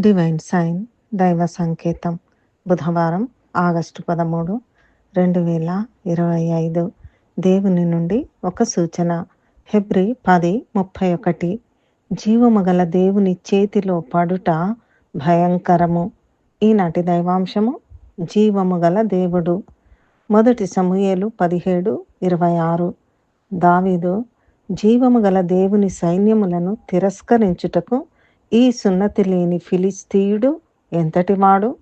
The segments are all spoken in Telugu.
డివైన్ సైన్ దైవ సంకేతం బుధవారం ఆగస్టు పదమూడు రెండు వేల ఇరవై ఐదు. దేవుని నుండి ఒక సూచన. హెబ్రి పది ముప్పై ఒకటి. జీవము గల దేవుని చేతిలో పడుట భయంకరము. ఈనాటి దైవాంశము జీవముగల దేవుడు. మొదటి సమూయేలు పదిహేడు ఇరవై ఆరు. దావీదు జీవము గల దేవుని సైన్యములను తిరస్కరించుటకు ఈ సున్నతి లేని ఫిలిస్తీయుడు ఎంతటివాడు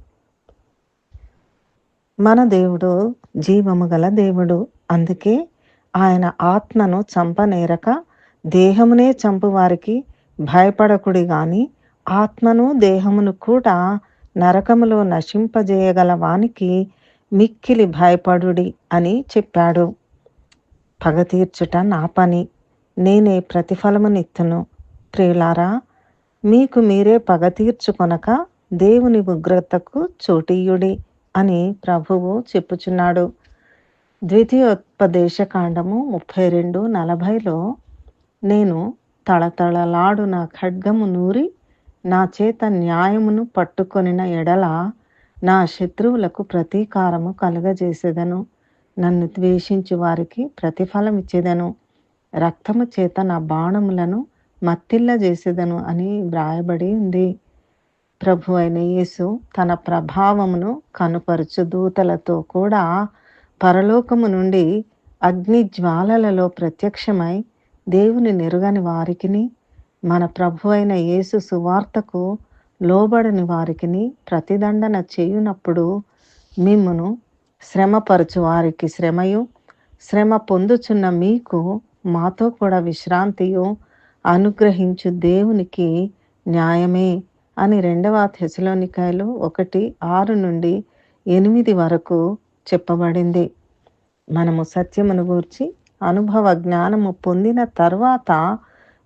మన దేవుడు జీవము గల దేవుడు. అందుకే ఆయన ఆత్మను చంపనేరక దేహమునే చంపువారికి భయపడకుడి గాని ఆత్మను దేహమును కూడా నరకములో నశింపజేయగల వానికి మిక్కిలి భయపడుడి అని చెప్పాడు. పగ తీర్చుట నా పని. నేనే ప్రతిఫలమునిత్తును. ప్రియులారా మీకు మీరే పగ తీర్చుకొనక దేవుని ఉగ్రతకు చోటీయుడి అని ప్రభువు చెప్పుచున్నాడు. ద్వితీయోపదేశ కాండము ముప్పై రెండు నలభైలో నేను తళతళలాడు నా ఖడ్గము నూరి నా చేత న్యాయమును పట్టుకొనిన ఎడల నా శత్రువులకు ప్రతీకారము కలుగజేసేదను. నన్ను ద్వేషించి వారికి ప్రతిఫలం ఇచ్చేదను రక్తము చేత నా బాణములను మత్తిల్ల చేసేదను అని వ్రాయబడి ఉంది. ప్రభు అయిన యేసు తన ప్రభావమును కనుపరుచు దూతలతో కూడా పరలోకము నుండి అగ్ని జ్వాలలలో ప్రత్యక్షమై దేవుని నెరుగని వారికిని మన ప్రభు అయిన యేసు సువార్తకు లోబడని వారికిని ప్రతిదండన చేయునప్పుడు మిమ్మును శ్రమపరచు వారికి శ్రమయు శ్రమ పొందుచున్న మీకు మాతో కూడా విశ్రాంతియు అనుగ్రహించు దేవునికి న్యాయమే అని రెండవ తెసలోనికాయలు ఒకటి ఆరు నుండి ఎనిమిది వరకు చెప్పబడింది. మనము సత్యమును గూర్చి అనుభవ జ్ఞానము పొందిన తర్వాత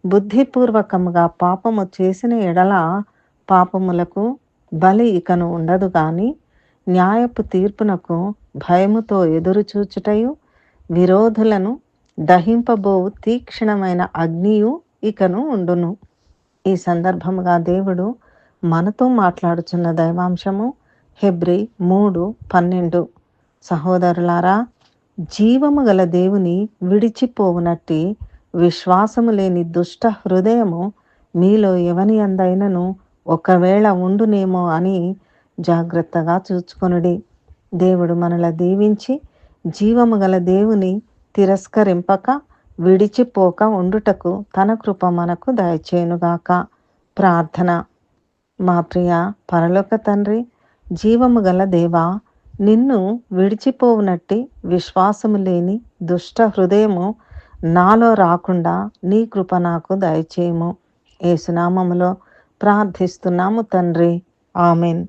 బుద్ధిపూర్వకముగా పాపము చేసిన ఎడల పాపములకు బలి ఇకను ఉండదు కానీ న్యాయపు తీర్పునకు భయముతో ఎదురుచూచుటయు విరోధులను దహింపబోవు తీక్షణమైన అగ్నియు ఇకను ఉండును. ఈ సందర్భముగా దేవుడు మనతో మాట్లాడుచున్న దైవాంశము హెబ్రి మూడు పన్నెండు. సహోదరులారా జీవము గల దేవుని విడిచిపోవునట్టి విశ్వాసము లేని దుష్ట హృదయము మీలో ఎవని అందైనను ఒకవేళ ఉండునేమో అని జాగ్రత్తగా చూచుకొనుడి. దేవుడు మనల దీవించి జీవము గల దేవుని తిరస్కరింపక విడిచిపోక ఉండుటకు తన కృప మనకు దయచేయునుగాక. ప్రార్థన. మా ప్రియ పరలోక తండ్రి జీవము గల దేవా నిన్ను విడిచిపోవునట్టి విశ్వాసము లేని దుష్ట హృదయము నాలో రాకుండా నీ కృప నాకు దయచేయము. ఏసునామములో ప్రార్థిస్తున్నాము తండ్రి. ఆమెన్.